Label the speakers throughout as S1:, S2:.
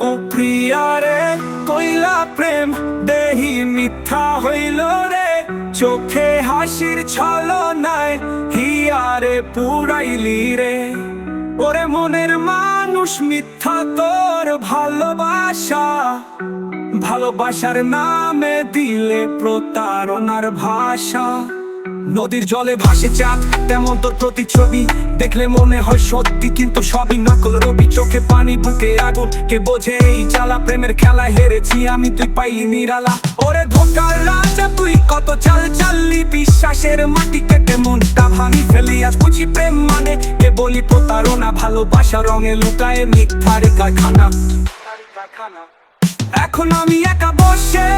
S1: ও প্রিয়া কইলা প্রেম, দেহি মিথ্যা হইল রে। চোখে হাসির ছল নাই হিয়ারে পুরাইলি রে। ওরে মনের মানুষ, মিথ্যা তোর ভালোবাসা। ভালোবাসার নামে দিলে প্রতারণার ভাষা। নদীর জলে ভাসে চাঁদ, তেমন তোর প্রতিচ্ছবি। দেখলে মনে হয় সত্যি, কিন্তু সবই নকল রবি। চোখে পানি, বুকে আগুন, কে বোঝে এই জ্বালা? প্রেমের খেলায় হেরেছি আমি, তুই পাইলি নিরালা। ওরে ধোকার রাজা, তুই কত চাল চাললি? বিশ্বাসের মাটি কেটে মনটা ভাঙি ফেলি। আজ বুঝি প্রেম মানে কে বলি প্রতারণা, ভালোবাসা, রঙে লুকায় মিথ্যার কারখানা। এখন আমি একা বসে,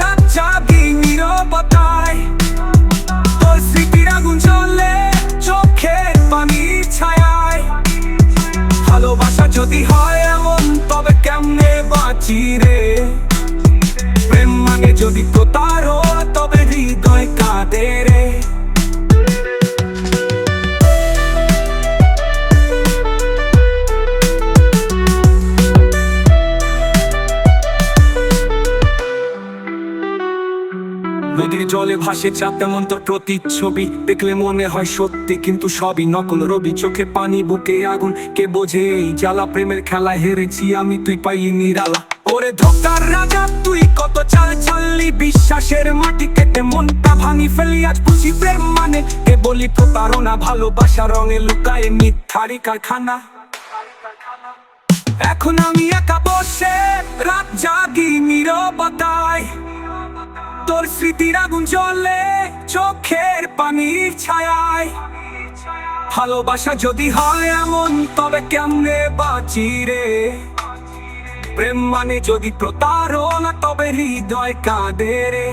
S1: রাত জাগি নীরবতায় বাঁচি রে। প্রেম মানে যদি প্রতারো তবে হৃদয় কাঁদে রে। নদীর জলে ভাসে তেমন তোর প্রতিচ্ছবি। দেখলে মনে হয় সত্যি, কিন্তু সবই নকল রবি। চোখে পানি, বুকে আগুন, কে বোঝে এই জ্বালা? প্রেমের খেলায় হেরেছি আমি, তুই পাই নিরালা ওরে ধোকার রাজা, তুই কত চাল চাললি বিশ্বাসের মাটি কেটে মনটা ভাঙি ফেলি। আজ বুঝি প্রেম মানে কে বলি প্রতারণা, ভালোবাসা, রঙে লুকায় মিথ্যারি কারখানা। এখন আমি একা বসে রাত জাগি নীরবতায়। তোর স্মৃতির আগুন জ্বলে চোখের পানির ছায়ায়। ভালোবাসা যদি হয় এমন, তবে কেমনে বাঁচি রে? প্রেম মানে যদি প্রতারণা তবে হৃদয় কাঁদে রে।